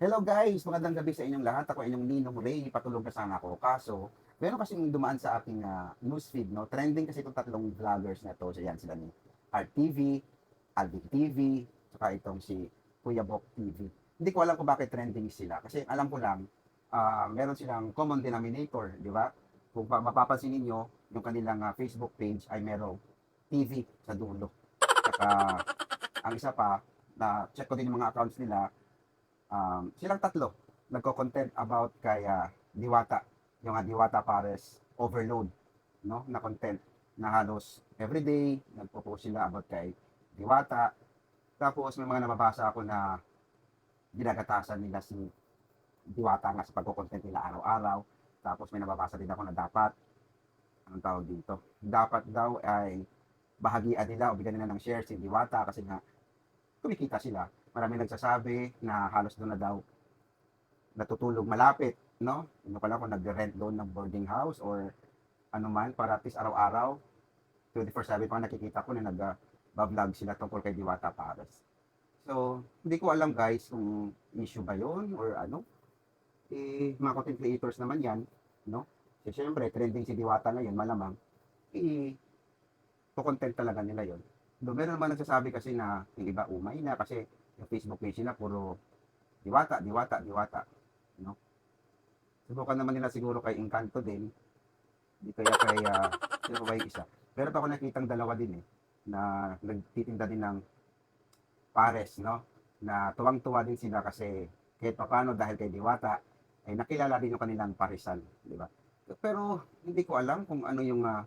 Hello guys, magandang gabi sa inyong lahat. Ako inyong Ninong Ray, patulong kasama ko. Kaso, meron kasing dumaan sa aking uh, newsfeed, no? Trending kasi itong tatlong vloggers na to. So yan sila ni Art TV, Alvin TV, saka itong si Kuya Bok TV. Hindi ko alam kung bakit trending sila. Kasi alam ko lang, ah, meron silang common denominator, di ba? Kung pa- mapapansin ninyo, yung kanilang ah, Facebook page ay merong TV sa dulo. Saka, ang isa pa, na check ko din yung mga accounts nila, um, silang tatlo nagko-content about kay ah, Diwata, yung ah, Diwata Pares Overload, no, na content na halos everyday nagpo-post sila about kay Diwata. Tapos may mga nababasa ako na ginagatasan nila si Diwata nga sa pagko-content nila araw-araw. Tapos may nababasa din ako na dapat anong tawag dito? Dapat daw ay bahagian nila o bigyan nila ng share si Diwata kasi nga kumikita sila marami nagsasabi na halos doon na daw natutulog malapit, no? Ano pala kung nag-rent doon ng boarding house or ano man, para at least araw-araw, 24-7 pa nakikita ko na nag-vlog sila tungkol kay Diwata Pares. So, hindi ko alam guys kung issue ba yon or ano. Eh, mga content creators naman yan, no? So, syempre, trending si Diwata ngayon, malamang, eh, content talaga nila yon. Do meron naman nagsasabi kasi na yung iba umay na kasi yung Facebook page nila puro diwata, diwata, diwata. No? Subukan naman nila siguro kay Encanto din. Di kaya kay, uh, ba yung isa? Pero ako nakitang dalawa din eh, na nagtitinda din ng pares, no? Na tuwang-tuwa din sila kasi kahit papano dahil kay Diwata, ay nakilala din yung kanilang parisan, di ba? Pero hindi ko alam kung ano yung ah,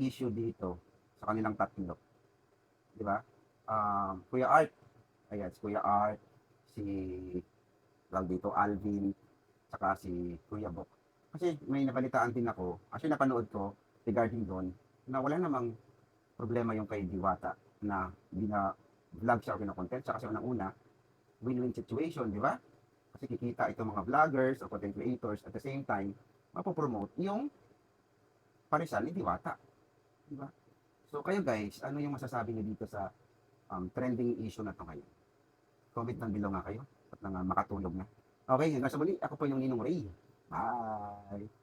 issue dito sa kanilang tatlo. Di ba? Um, Kuya Art, ayan, si Kuya Art, si lang dito Alvin, saka si Kuya Bok. Kasi may nabalitaan din ako, actually napanood ko regarding doon, na wala namang problema yung kay Diwata na bina vlog siya o kinokontent siya kasi unang-una, win-win situation, di ba? Kasi kikita itong mga vloggers o content creators at the same time, mapopromote yung parisan ni Diwata. Di ba? So kayo guys, ano yung masasabi niyo dito sa um, trending issue na to ngayon? Comment lang below nga kayo at nang makatulog na. Okay, hanggang sa muli, ako po yung Ninong Ray. Bye!